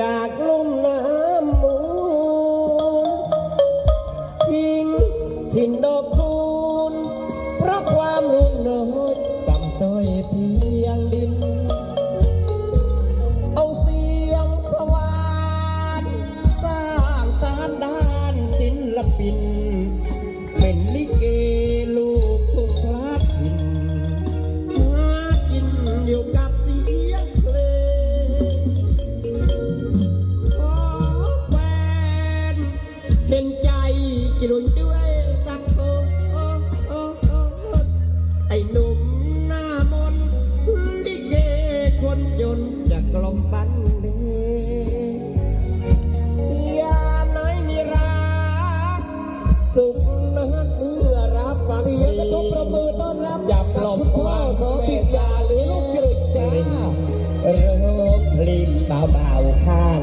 จากลุ่มน้ำมูลทิ้งถิ่นดอกคูณเพราะความรุ่น้อยต่ำต้อยเพียงดิน เอาเสียงสวานสร้างจานด้านศิลปิน รคพลินเบาๆค่ะ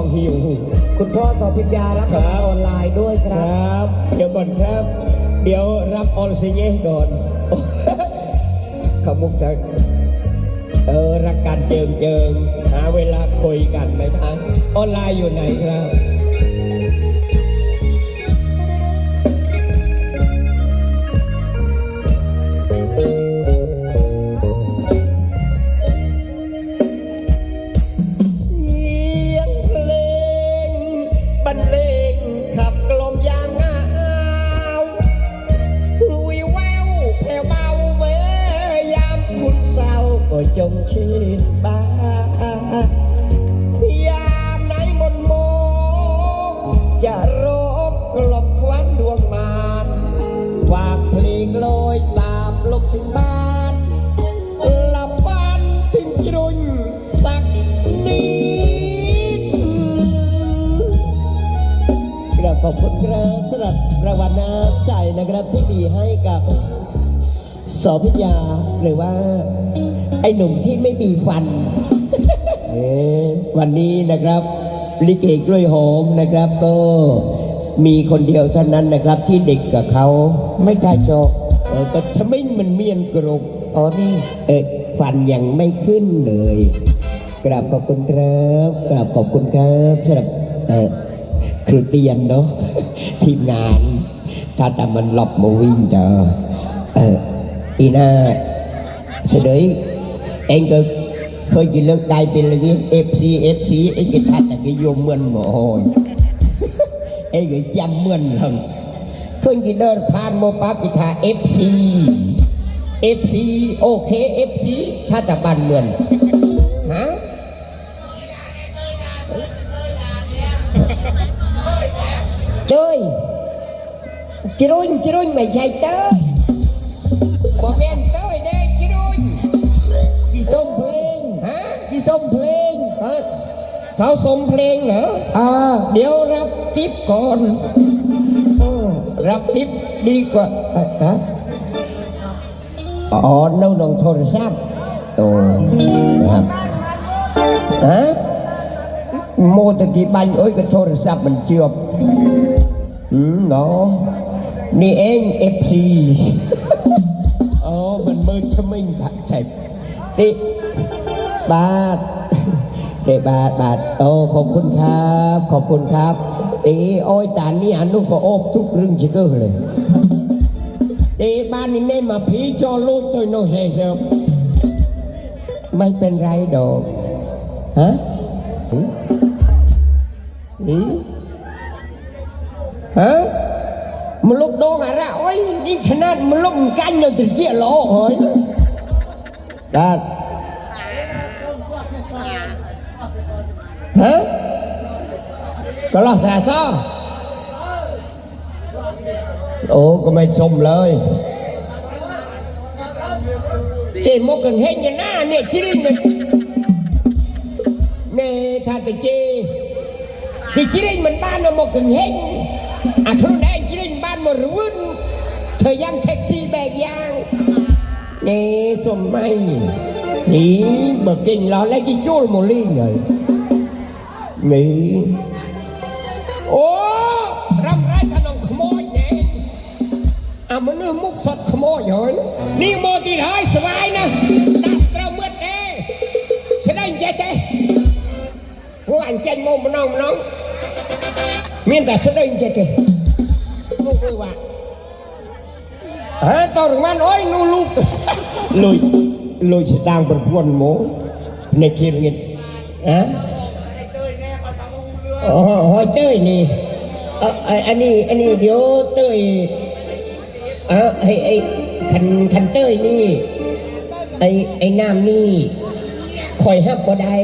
อ้อยทองหิวคุณพ่อโสภิญารับครังาบนออนไลน์ด้วยคครับรับ เดี๋ยวก่อนครับ เดี๋ยวรับออนซีเย่ก่อนขมุกจะเออรักกันเจิงเจิงหาเวลาคุยกันไหมครับออนไลน์อยู่ไหนครับ จงชื่นบานยามไหนมนต์มจะร้องกลบควันดวงมานวางเพลงลอยตามลมถึงบ้านหลับบ้านถึงกรุนสักนิดกราบขอบคุณครับสำหรับรางวัลน้ำใจนะครับที่มีให้กับ สอพิญญาหรือว่า ไอ้หนุ่มที่ไม่มีฟัน เอ่อวันนี้นะครับลิเกกล้วยหอมนะครับ ก็มีคนเดียวเท่านั้นนะครับ ที่เด็กกับเขาไม่กล้าโชว์เออก็ทำไมมันเมียนกรุบอ๋อนี่เออฟันยังไม่ขึ้นเลยกราบขอบคุณครับกราบขอบคุณครับสำหรับเออครูเตียนเนาะทีมงานถ้าแต่มันหลบมาวิ่งเจอเออ อีน่าเสดยเองก็เคยกินเลือกได้เป็นอะไรงี้เอฟซีเอฟซีเองก็ทัดแต่ก็โยมเหมือนหมอโอยเองก็จำเหมือนหลังเคยกินเดินผ่านโมปั๊บอีทาเอฟซีเอฟซีโอเคเอฟซีถ้าแต่บ้านเหมือนฮะเจ้ยจิรุ่นจิรุ่นไม่ใช่เต้ย บ่แม่นเต้ยเด้จิรุ่นกี่ส้มเพลงฮะกี่ส้มเพลงเออเขาส่งเพลงเหรออ่าเดี๋ยวรับทิปก่อนโอ้รับทิปดีกว่าเอ่อฮะอ๋อเน่าลงโทรศัพท์โตครับฮะโมตะกี้บันเอ้ยก็โทรศัพท์มันเจือบอืมเนาะนี่เองเอฟซีอ๋อ มันมือทำไมถักแท็กติบาทเดบาทบาทโอ้ขอบคุณครับขอบคุณครับตีโอ้ยจานนี้อันนู้นก็อบทุกเรื่องชิคเกอร์เลยตีบ้านนี้ไม่มาผีจอลูกตัวโนเซเซลไม่เป็นไรดอกฮะ หืมหืมฮะมันลุกโดงอะไรโอ้ยนี่ขนาดมันลุกกันเดียวตะเกียบล้อเฮ้ยได้ฮะก็ร មួយធ្វើយ៉ាង택시បែបយ៉ាងនេះសំមៃនេះបើគេឡោះលេគេជួលម៉ូលីងហើយនេះអូរំរាយក្នុងខ្មោចណែអាមនុស្សមុខសតខ្មោចហើយនេះមកទីហើយស្វាយណាដាក់ត្រូវមឹកទេស្ដីចេះទេអូអញចេញមកម្ដងម្ដងមានតែស្ដីចេះទេ เบิกกินเราแล้วกี่จูลโมลี่นโอ้ยนี่ยอะมันนึกมุยเหรอนี่โมตีร้ายสบายนะดับเตราเมื่อเต้แสดงเจ๊เจ๊หัวนเจนโมมันน้องมันน้องเนแต่แสดงเจ๊เจ๊ลูกเลยว่ะโอ้ยนูลูกลุยลุยสตางค์ประพวนโมในเคียงเงินฮะอ๋อหอยเต้ยนี่เอ่อไอ้อันนี้อันนี้เดี๋ยวเต้ยอะไอ้ไอ้คันคันเต้ยนี่ไอ้ไอ้น้ำนี่คอยห้ามบ่ได้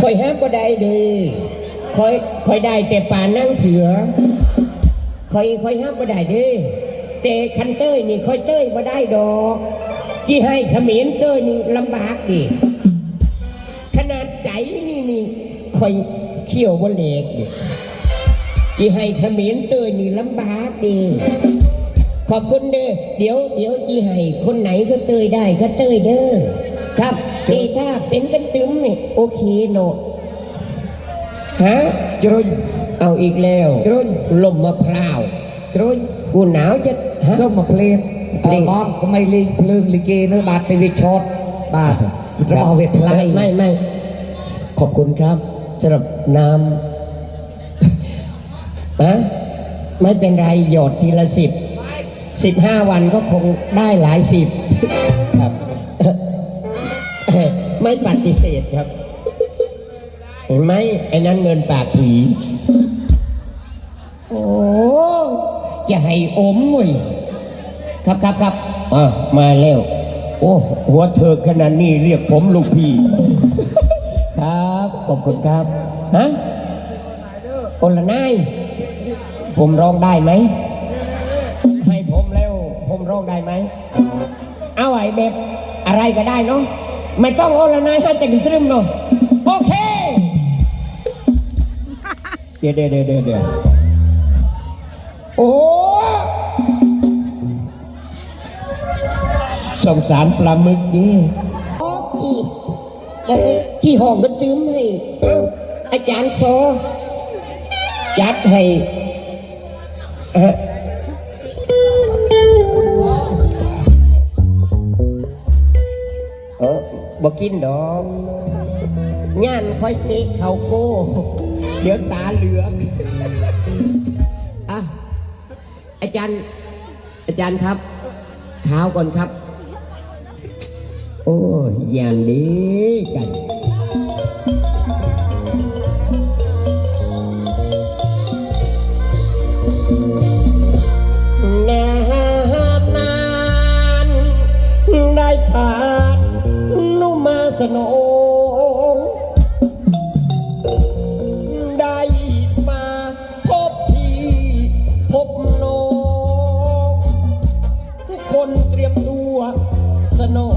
คอยห้ามบ่ได้เด้อคอยคอยได้แต่ป่านั่งเสือ คอยคอยห้ามบ่ได้เด้แต่คันเต้ยนี่คอยเต้ยบ่ได้ดอกที่ให้เขมิ้นเต้ยนี่ลำบากดิขนาดใจนี่นี่คอยเขี่ยวบนเหล็กดิที่ให้เขมิ้นเต้ยนี่ลำบากดีขอบคุณเด้อเดี๋ยวเดี๋ยวจีให้คนไหนก็เตยได้ก็เตยเด้อครับตีถ้าเป็นกันตึมนี่โอเคโนฮะจรุน เอาอีกแล้วจรุนลมมะพร้าวจรุนกูหนาวจะฮะส้มมาเพลงเพลงบอมก็ไม่ลิงเพลิงลิเกเนื้อบาดในวิชดบาดระบาเวทไลไม่ไม่ขอบคุณครับสำหรับน้ำอะไม่เป็นไรหยอดทีละสิบสิบห้าวันก็คงได้หลายสิบครับ ไม่ปฏิเสธครับ เห็นไหมไอ้นั้นเงินปากผี โอ้จะให้อมเว้ยครับครับครับอะมาแล้ว โอ้หัวเธอขนาดนี้เรียกผมลูกพี่ ครับขอบคุณครับฮะโอละนายผมร้องได้ไหมให้ผมแล้ว ผมร้องได้ไหมเอาไอ้แบบอะไรก็ได้เนาะไม่ต้องโอละนายให้แต่งตรึมเนาะ ดี๋ยวเดี๋ยวเดี๋ยวเดี๋ยวโอ้สงสารปลาหมึกดีโอ้ที่ที่ห้องก็ตื้มให้อาจารย์โซจัดให้เออบอกินดอกงานคอยเตะเขาโก้ เดี๋ยวตาเหลือกอะอาจารย์ อาจารย์ครับเท้าก่อนครับ โอ้ยอย่างดีจันนบนานได้ผ่านนุมมาสนอง ส